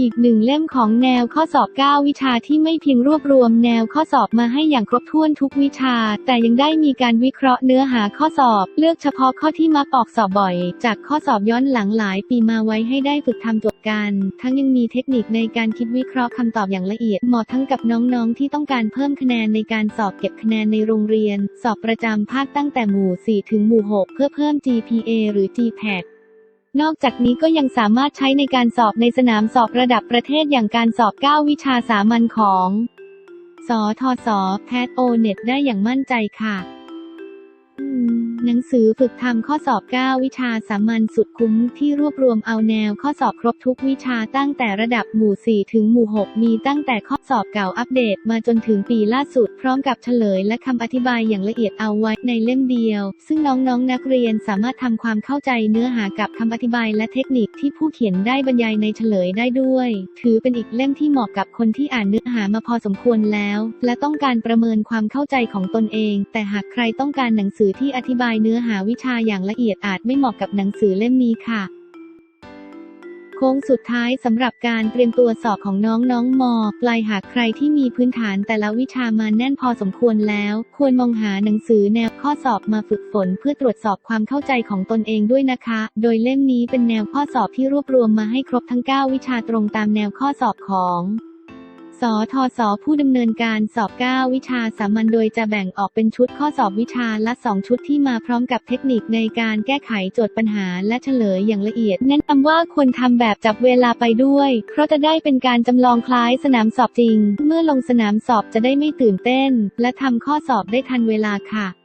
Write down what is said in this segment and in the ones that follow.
อีกหนึ่งเล่มของแนวข้อสอบ 9 วิชาที่ไม่เพียงรวบรวมแนวข้อสอบมาให้อย่างครบถ้วนทุกวิชา แต่ยังได้มีการวิเคราะห์เนื้อหาข้อสอบ เลือกเฉพาะข้อที่มักออกสอบบ่อย จากข้อสอบย้อนหลังหลายปีมาไว้ให้ได้ฝึกทำจดกัน ทั้งยังมีเทคนิคในการคิดวิเคราะห์คำตอบอย่างละเอียดเหมาะทั้งกับน้องๆ ที่ต้องการเพิ่มคะแนนในการสอบเก็บคะแนนในโรงเรียน สอบประจำภาคตั้งแต่หมู่ 4 ถึงหมู่ 6 เพื่อเพิ่ม GPA หรือ GPA นอกจากนี้ก็ยังสามารถใช้ในการสอบในสนามสอบระดับประเทศอย่างการสอบ 9 วิชาสามัญของ สทศ แพทโอเน็ตได้อย่างมั่นใจค่ะ หนังสือฝึกทำข้อสอบ 9 วิชาสามัญสุดคุ้มที่รวบรวมเอาแนวข้อสอบครบทุกวิชาตั้งแต่ระดับหมู่ 4 ถึงหมู่ 6 มีตั้งแต่ข้อสอบเก่าอัปเดตมาจนถึงปีล่าสุด พร้อมกับเฉลยและคำอธิบายอย่างละเอียดเอาไว้ในเล่มเดียว ซึ่งน้องๆนนักเรียนสามารถทำความเข้าใจเนื้อหากับคำอธิบายและเทคนิคที่ผู้เขียนได้บรรยายในเฉลยได้ด้วย ถือเป็นอีกเล่มที่เหมาะกับคนที่อ่านเนื้อหามาพอสมควรแล้ว และต้องการประเมินความเข้าใจของตนเอง แต่หากใครต้องการหนังสือที่อธิบายเนื้อหาวิชาอย่างละเอียดอาจไม่เหมาะกับหนังสือเล่มนี้ค่ะ โค้งสุดท้ายสำหรับการเตรียมตัวสอบของน้องน้องมอ ปลายหากใครที่มีพื้นฐานแต่ละวิชามาแน่นพอสมควรแล้ว ควรมองหาหนังสือแนวข้อสอบมาฝึกฝน เพื่อตรวจสอบความเข้าใจของตนเองด้วยนะคะ โดยเล่มนี้เป็นแนวข้อสอบที่รวบรวมมาให้ครบทั้ง 9 วิชาตรงตามแนวข้อสอบของ สทศผู้ดำเนินการสอบ 9 วิชาสามัญโดยจะแบ่งออกเป็นชุดข้อสอบวิชาละ 2 ชุดที่มาพร้อมกับเทคนิคในการแก้ไขโจทย์ปัญหาและเฉลยอย่างละเอียดแนะนำว่าควรทำแบบจับเวลาไปด้วย เพราะจะได้เป็นการจำลองคล้ายสนามสอบจริง เมื่อลงสนามสอบจะได้ไม่ตื่นเต้น และทำข้อสอบได้ทันเวลาค่ะ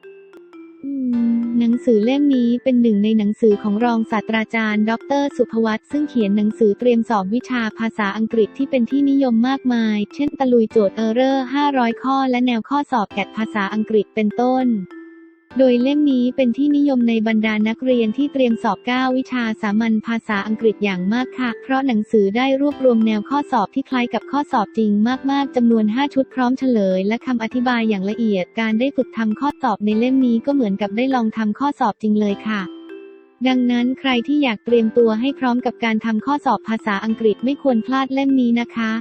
หนังสือเล่มนี้เป็นหนึ่งในหนังสือของรองศาสตราจารย์ ดร สุภวัตซึ่งเขียนหนังสือเตรียมสอบวิชาภาษาอังกฤษที่เป็นที่นิยมมากมาย เช่น ตะลุยโจทย์เออร์เรอร์ 500 ข้อ และแนวข้อสอบแกดภาษาอังกฤษเป็นต้น โดยเล่มนี้เป็นที่นิยมในบรรดานักเรียนที่เตรียมสอบ 9 วิชาสามัญภาษาอังกฤษอย่างมากค่ะ เพราะหนังสือได้รวบรวมแนวข้อสอบที่คล้ายกับข้อสอบจริงมาก ๆ จำนวน 5 ชุดพร้อมเฉลย และคำอธิบายอย่างละเอียด การได้ฝึกทำข้อสอบในเล่มนี้ก็เหมือนกับได้ลองทำข้อสอบจริงเลยค่ะดังนั้นใครที่อยากเตรียมตัวให้พร้อมกับการทำข้อสอบภาษาอังกฤษไม่ควรพลาดเล่มนี้นะคะ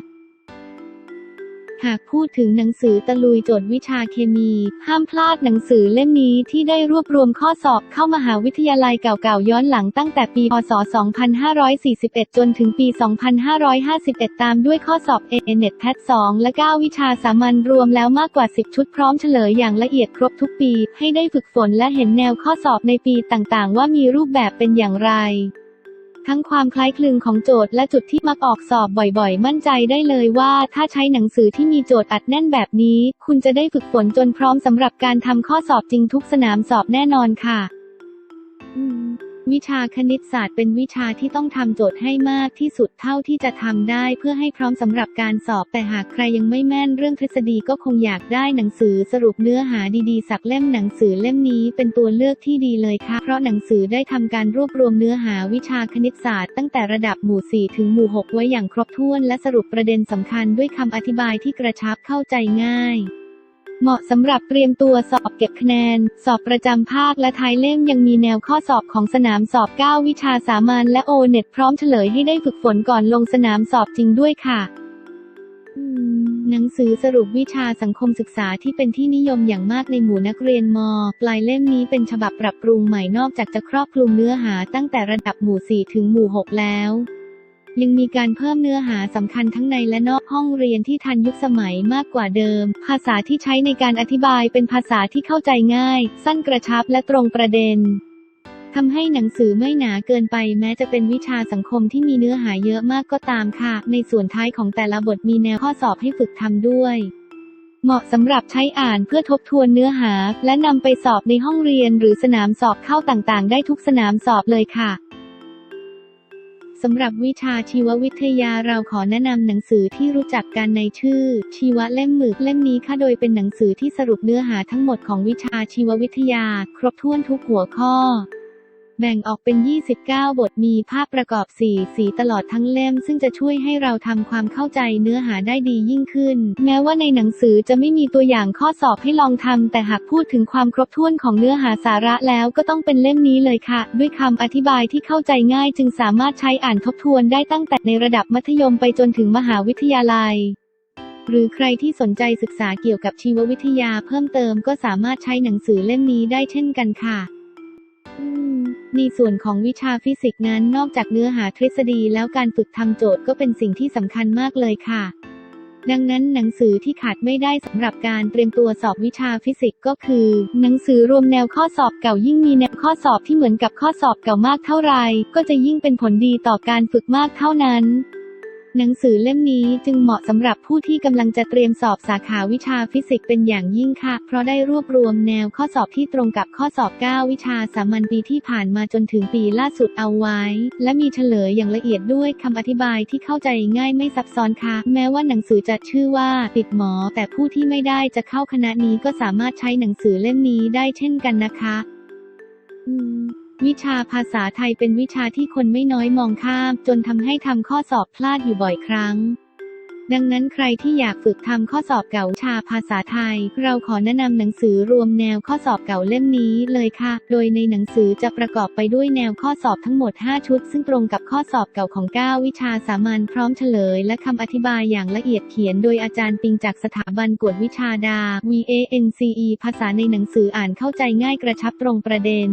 หากพูดถึงหนังสือตะลุยโจทย์วิชาเคมี ห้ามพลาดหนังสือเล่มนี้ที่ได้รวบรวมข้อสอบเข้ามหาวิทยาลัยเก่าๆย้อนหลังตั้งแต่ปี พศ 2541 จนถึงปี 2551 ตามด้วยข้อสอบ a n e t p a t 2และ 9 วิชาสามัญรวมแล้วมากกว่า 10 ชุดพร้อมเฉลยอย่างละเอียดครบทุกปี ให้ได้ฝึกฝนและเห็นแนวข้อสอบในปีต่างๆ ว่ามีรูปแบบเป็นอย่างไร ทั้งความคล้ายคลึงของโจทย์และจุดที่มักออกสอบบ่อยๆ มั่นใจได้เลยว่า ถ้าใช้หนังสือที่มีโจทย์อัดแน่นแบบนี้ คุณจะได้ฝึกฝนจนพร้อมสำหรับการทำข้อสอบจริงทุกสนามสอบแน่นอนค่ะอืม วิชาคณิตศาสตร์เป็นวิชาที่ต้องทำโจทย์ให้มากที่สุดเท่าที่จะทำได้เพื่อให้พร้อมสำหรับการสอบ แต่หากใครยังไม่แม่นเรื่องทฤษฎีก็คงอยากได้หนังสือสรุปเนื้อหาดีๆ สักเล่มหนังสือเล่มนี้เป็นตัวเลือกที่ดีเลยค่ะ เพราะหนังสือได้ทำการรวบรวมเนื้อหาวิชาคณิตศาสตร์ตั้งแต่ระดับหมู่ 4 ถึงหมู่ 6 ไว้อย่างครบถ้วน และสรุปประเด็นสำคัญด้วยคำอธิบายที่กระชับเข้าใจง่าย เหมาะสำหรับเตรียมตัวสอบเก็บคะแนน สอบประจำภาคและท้ายเล่มยังมีแนวข้อสอบของสนามสอบ 9 วิชาสามัญและโอเน็ตพร้อมเฉลยให้ได้ฝึกฝนก่อนลงสนามสอบจริงด้วยค่ะอืมหนังสือสรุปวิชาสังคมศึกษาที่เป็นที่นิยมอย่างมากในหมู่นักเรียนม ปลายเล่มนี้เป็นฉบับปรับปรุงใหม่นอกจากจะครอบคลุมเนื้อหาตั้งแต่ระดับหมู่ 4 ถึงหมู่ 6 แล้ว ยังมีการเพิ่มเนื้อหาสำคัญทั้งในและนอกห้องเรียนที่ทันยุคสมัยมากกว่าเดิม ภาษาที่ใช้ในการอธิบายเป็นภาษาที่เข้าใจง่าย สั้นกระชับและตรงประเด็นทำให้หนังสือไม่หนาเกินไปแม้จะเป็นวิชาสังคมที่มีเนื้อหาเยอะมากก็ตามค่ะ ในส่วนท้ายของแต่ละบทมีแนวข้อสอบให้ฝึกทำด้วย เหมาะสำหรับใช้อ่านเพื่อทบทวนเนื้อหา และนำไปสอบในห้องเรียนหรือสนามสอบเข้าต่างๆ ได้ทุกสนามสอบเลยค่ะ สำหรับวิชาชีววิทยาเราขอแนะนำหนังสือที่รู้จักกันในชื่อ ชีวะเล่มหมึกเล่มนี้ค่ะโดยเป็นหนังสือที่สรุปเนื้อหาทั้งหมดของวิชาชีววิทยา ครบถ้วนทุกหัวข้อ แบ่งออกเป็น 29 บทมีภาพประกอบ 4 สีตลอดทั้งเล่ม ซึ่งจะช่วยให้เราทำความเข้าใจเนื้อหาได้ดียิ่งขึ้น แม้ว่าในหนังสือจะไม่มีตัวอย่างข้อสอบให้ลองทำแต่หากพูดถึงความครบถ้วนของเนื้อหาสาระแล้วก็ต้องเป็นเล่มนี้เลยค่ะ ด้วยคำอธิบายที่เข้าใจง่ายจึงสามารถใช้อ่านทบทวนได้ตั้งแต่ในระดับมัธยมไปจนถึงมหาวิทยาลัยหรือใครที่สนใจศึกษาเกี่ยวกับชีววิทยาเพิ่มเติมก็สามารถใช้หนังสือเล่มนี้ได้เช่นกันค่ะ ในส่วนของวิชาฟิสิกส์นั้นนอกจากเนื้อหาทฤษฎีแล้วการฝึกทำโจทย์ก็เป็นสิ่งที่สำคัญมากเลยค่ะ ดังนั้นหนังสือที่ขาดไม่ได้สำหรับการเตรียมตัวสอบวิชาฟิสิกส์ก็คือ หนังสือรวมแนวข้อสอบเก่ายิ่งมีแนวข้อสอบที่เหมือนกับข้อสอบเก่ามากเท่าไหร่ก็จะยิ่งเป็นผลดีต่อการฝึกมากเท่านั้น หนังสือเล่มนี้จึงเหมาะสำหรับผู้ที่กำลังจะเตรียมสอบสาขาวิชาฟิสิกส์เป็นอย่างยิ่งค่ะ เพราะได้รวบรวมแนวข้อสอบที่ตรงกับข้อสอบ 9 วิชาสามัญปีที่ผ่านมาจนถึงปีล่าสุดเอาไว้ และมีเฉลยอย่างละเอียดด้วยคำอธิบายที่เข้าใจง่ายไม่ซับซ้อนค่ะ แม้ว่าหนังสือจะชื่อว่าติดหมอ แต่ผู้ที่ไม่ได้จะเข้าคณะนี้ก็สามารถใช้หนังสือเล่มนี้ได้เช่นกันนะคะอืม วิชาภาษาไทยเป็นวิชาที่คนไม่น้อยมองข้าม จนทำให้ทำข้อสอบพลาดอยู่บ่อยครั้ง ดังนั้นใครที่อยากฝึกทำข้อสอบเก่าวิชาภาษาไทย เราขอแนะนำหนังสือรวมแนวข้อสอบเก่าเล่มนี้เลยค่ะ โดยในหนังสือจะประกอบไปด้วยแนวข้อสอบทั้งหมด 5 ชุด ซึ่งตรงกับข้อสอบเก่าของ 9 วิชาสามัญพร้อมเฉลย และคำอธิบายอย่างละเอียดเขียน โดยอาจารย์ปิงจากสถาบันกวดวิชาดา VANCE ภาษาในหนังสืออ่านเข้าใจง่ายกระชับตรงประเด็น